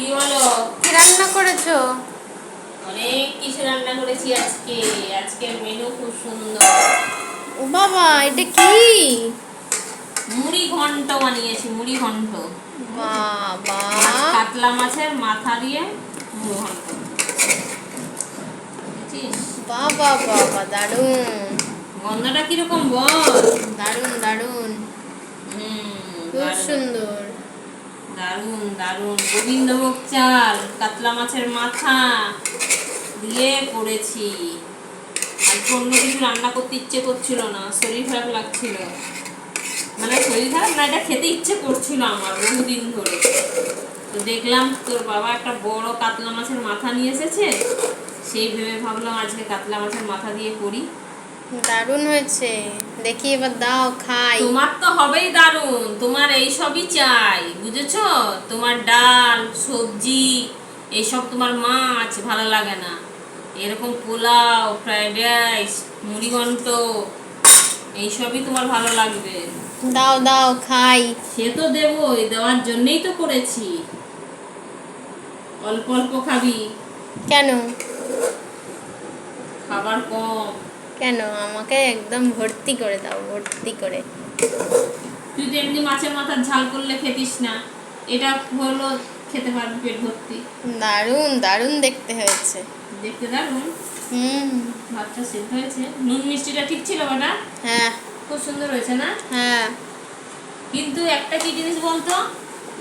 কি বলো? কি রান্না করেছ? অনেক কিছু রান্না করেছি আজকে। আজকের মেনু খুব সুন্দর। ও বাবা এটা কি? মুড়ি ঘন্ট বানিয়েছি মুড়ি ঘন্ট। বাবা। কাতলা মাছের মাথা দিয়ে মুড়ি ঘন্ট। বাবা বাবা দারুণ গন্ধটা কীরকম বল? দারুণ দারুণ হুম, খুব সুন্দর। দারুণ দারুণ গোবিন্দভোগ চাল, কাতলা মাছের মাথা দিয়ে করেছি। আর অন্য কিছু রান্না করতে ইচ্ছে করছিল না, শরীর খারাপ লাগছিল। মানে শরীর খারাপ না, এটা খেতে ইচ্ছে করছিল আমার বহুদিন ধরে। তো দেখলাম তোর বাবা একটা বড় কাতলা মাছের মাথা নিয়ে এসেছে। সেই ভেবে ভাবলাম আজকে কাতলা মাছের মাথা দিয়ে করি। দারুণ হয়েছে। দেখি এবার দাও খাই। তোমার তো হবেই দারুণ তোমার এই সবই চাই বুঝেছ? তোমার ডাল সবজি এইসব তোমার মাছ ভালো লাগে না। এরকম পোলাও ফ্রাইড রাইস মুড়িঘণ্ট এইসবই তোমার ভালো লাগবে। দাও দাও খাই। সে তো দেবই দেওয়ার জন্যই তো করেছি। অল্প অল্প খাবি। কেন? খাবার কম। কেন? আমাকে একদম ভর্তি করে দাও ভর্তি করে। তুই তো এমনি মাছের মাথার ঝাল করলে খেতিস না। এটা হলো খেতে পারবি পেট ভর্তি। দারুণ দারুণ দেখতে হয়েছে। দেখতে দারুণ। হুম। ভাতটা সেদ্ধ হয়েছে। নুন মিষ্টিটা ঠিক ছিল বাটা হ্যাঁ। খুব সুন্দর হয়েছে না? হ্যাঁ। কিন্তু একটা কি জিনিস বলতো?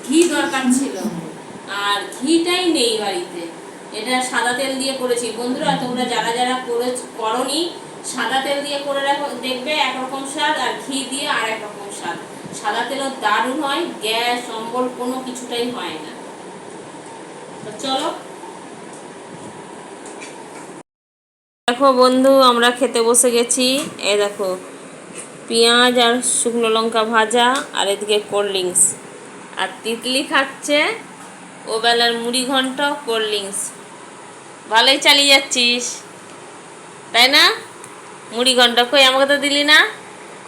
ঘি দরকার ছিল। আর ঘিটাই নেই বাড়িতে। এটা সাদা তেল দিয়ে করেছি। বন্ধুরা তোমরা যারা যারা করে করনি সাদা তেল দিয়ে করে রাখো, দেখবে একরকম স্বাদ আর ঘি দিয়ে আর একরকম স্বাদ। সাদা তেলও দারুণ হয়, গ্যাস, অম্বল কোনো কিছুটাই হয় না। চলো। দেখো বন্ধু, আমরা খেতে বসে গেছি। এই দেখো, পেঁয়াজ আর শুকনো লঙ্কা ভাজা আর এদিকে কোল্ড ড্রিঙ্কস। আর তিতলি খাচ্ছে ও বেলার মুড়ি ঘন্ট, কোল্ড ড্রিঙ্কস। ভালোই চালিয়ে যাচ্ছিস, তাই না? মুড়ি ঘন্ট কই? আমাকে তো দিলি না?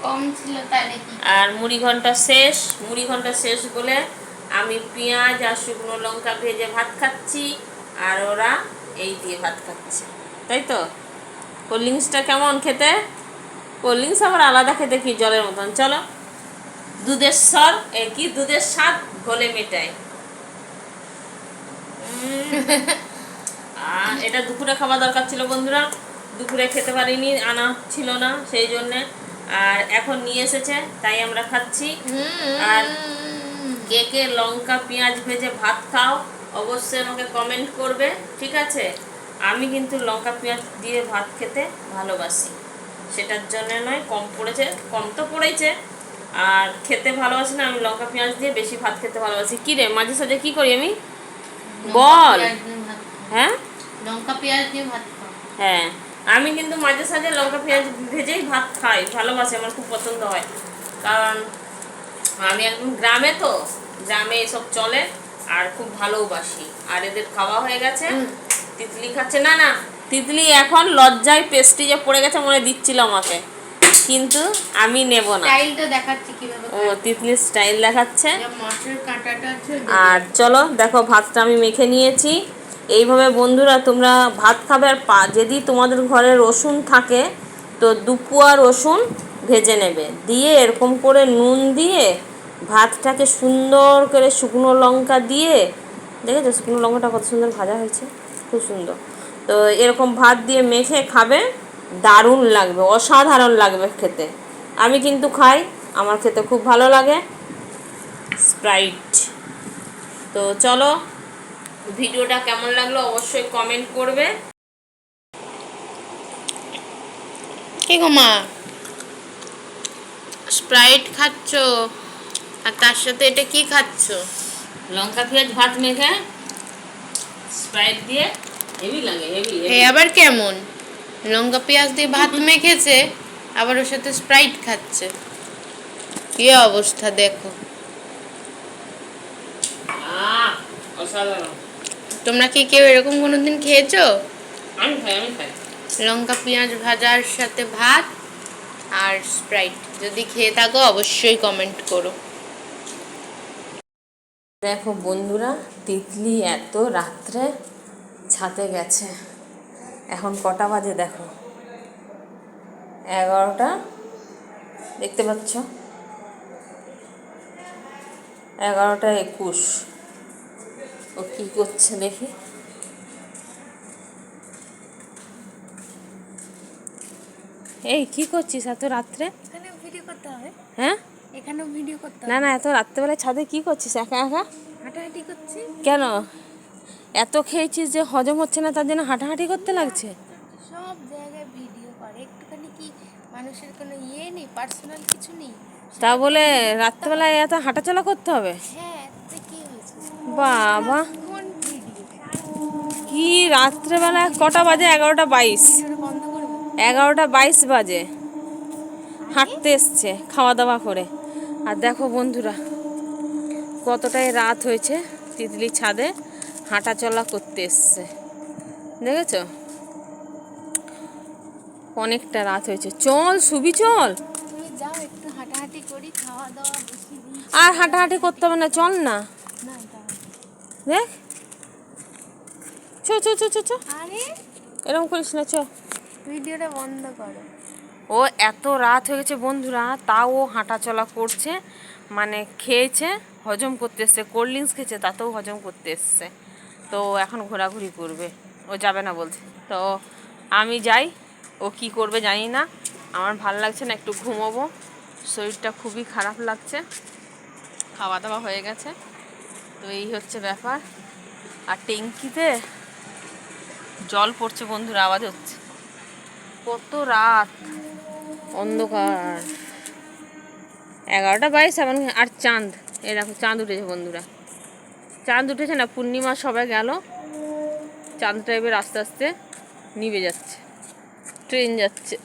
কম ছিল তাই নাকি আর মুড়ি ঘণ্টা শেষ? মুড়ি ঘণ্টা শেষ বলে আমি পেঁয়াজ আর শুকনো লঙ্কা ভেজে ভাত খাচ্ছি আর ওরা এই দিয়ে ভাত খাচ্ছে। তাই তো? কোল্ড ড্রিঙ্কসটা কেমন খেতে? কোল্ড ড্রিঙ্কস আবার আলাদা খেতে কি জলের মতন? চলো। দুধের স্বর এ কি? দুধের স্বাদ ঘোলে মেটায়। আর এটা দুপুরে খাওয়া দরকার ছিল বন্ধুরা। দুপুরে খেতে পারিনি আনা ছিল না সেই জন্যে। আর এখন নিয়ে এসেছে তাই আমরা খাচ্ছি। আর কে কে লঙ্কা পেঁয়াজ ভেজে ভাত খাও অবশ্যই আমাকে কমেন্ট করবে ঠিক আছে? আমি কিন্তু লঙ্কা পেঁয়াজ দিয়ে ভাত খেতে ভালোবাসি। সেটার জন্য নয় কম পড়েছে কম তো পড়েছে আর খেতে ভালোবাসি না আমি লঙ্কা পেঁয়াজ দিয়ে বেশি ভাত খেতে ভালোবাসি। কি রে মাঝে সাঝে কি করি আমি? বল। হ্যাঁ? লঙ্কা পেঁয়াজ দিয়ে ভাত হ্যাঁ। আমি কিন্তু মাঝে সাঝে লঙ্কা পেঁয়াজ ভেজেই ভাত খাই ভালোবাসি আমার খুব পছন্দ হয়। কারণ আমি একদম গ্রামে তো গ্রামে এসব চলে আর খুব ভালোবাসি আর এদের খাওয়া হয়ে গেছে। তিতলি খাচ্ছে না না। তিতলি এখন লজ্জায় পেস্টি যে পড়ে গেছে মনে দিচ্ছিল আমাকে। কিন্তু আমি নেব না। স্টাইলটা দেখাচ্ছি কীভাবে ও তিতলির স্টাইল দেখাচ্ছে। আর চলো দেখো ভাতটা আমি মেখে নিয়েছি। এইভাবে বন্ধুরা তোমরা ভাত খাবে আর পা যদি তোমাদের ঘরে রসুন থাকে, তো দুপুয়া রসুন ভেজে নেবে। দিয়ে এরকম করে নুন দিয়ে ভাতটাকে সুন্দর করে শুকনো লঙ্কা দিয়ে, দেখেছ? শুকনো লঙ্কাটা কত সুন্দর ভাজা হয়েছে, খুব সুন্দর। তো এরকম ভাত দিয়ে মেখে খাবে, দারুণ লাগবে, অসাধারণ লাগবে খেতে। আমি কিন্তু খাই, আমার খেতে খুব ভালো লাগে। স্প্রাইট। তো চলো ভিডিওটা কেমন লাগল অবশ্যই কমেন্ট করবে। কি গো মা? স্প্রাইট খাচ্ছ? আর তার সাথে এটা কি খাচ্ছ? লঙ্কা পেঁয়াজ ভাত মেখে স্প্রাইট দিয়ে হেভি লাগে হেভি এ আবার কেমন? লঙ্কা পেঁয়াজ দিয়ে ভাত মেখেছে আবার ওর সাথে স্প্রাইট খাচ্ছে। কি অবস্থা দেখো। অসাধারণ। তোমরা কি কেউ এরকম কোনোদিন খেয়েছো? আমি খাই আমি খাই। লঙ্কা পেঁয়াজ ভাজার সাথে ভাত আর স্প্রাইট। যদি খেয়ে থাকো অবশ্যই কমেন্ট করো। দেখো বন্ধুরা তিতলি এত রাত্রে ছাতে গেছে। এখন কটা বাজে দেখো? এগারোটা। দেখতে পাচ্ছ? এগারোটা একুশ। ও কি করছে দেখি। এই কি করছিস এত রাত্রে? এখানে ভিডিও করতে হবে। হ্যাঁ? এখানেও ভিডিও করতে না না এত রাত্রেবেলায় ছাদে কি করছিস? একা একা? হাঁটাহাঁটি কেন? এত খেয়েছিস যে হজম হচ্ছে না তার জন্য হাঁটাহাঁটি করতে লাগছে? সব জায়গায় ভিডিও করে। একটুখানি কি মানুষের কোনো ইয়ে নেই পার্সোনাল কিছু নেই? তা বলে রাত্রেবেলায় এত হাঁটাচলা করতে হবে? হ্যাঁ বাবা। কি রাত্রেবেলায় কটা বাজে? এগারোটা বাইশ। এগারোটা বাইশ বাজে। হাঁটতে এসছে খাওয়া দাওয়া করে। আর দেখো বন্ধুরা কতটাই রাত হয়েছে তিতলি ছাদে হাঁটা চলা করতে এসছে। দেখেছ? অনেকটা রাত হয়েছে। চল সুবি চল। আর হাঁটাহাঁটি করতে হবে না চল না। দেখ। চো চো চো চো চো। আরে। এরকম করিস না চো। ভিডিওটা বন্ধ করো। ও এত রাত হয়ে গেছে বন্ধুরা তাও ও হাঁটাচলা করছে মানে খেয়েছে হজম করতে এসছে কোল্ড ড্রিঙ্কস খেয়েছে তাতেও হজম করতে এসছে। তো এখন ঘোরাঘুরি করবে ও যাবে না বলছে। তো আমি যাই ও কি করবে জানি না। আমার ভালো লাগছে না একটু ঘুমোবো। শরীরটা খুবই খারাপ লাগছে। খাওয়া দাওয়া হয়ে গেছে। তো এই হচ্ছে ব্যাপার। আর ট্যাঙ্কিতে জল পড়ছে বন্ধুরা আওয়াজ হচ্ছে। কত রাত। অন্ধকার। এগারোটা বাইশ এমন আর চাঁদ। এই দেখো, চাঁদ উঠেছে বন্ধুরা। চাঁদ উঠেছে না, পূর্ণিমা সবাই গেল। চাঁদটা এবার আস্তে আস্তে নিভে যাচ্ছে। ট্রেন যাচ্ছে।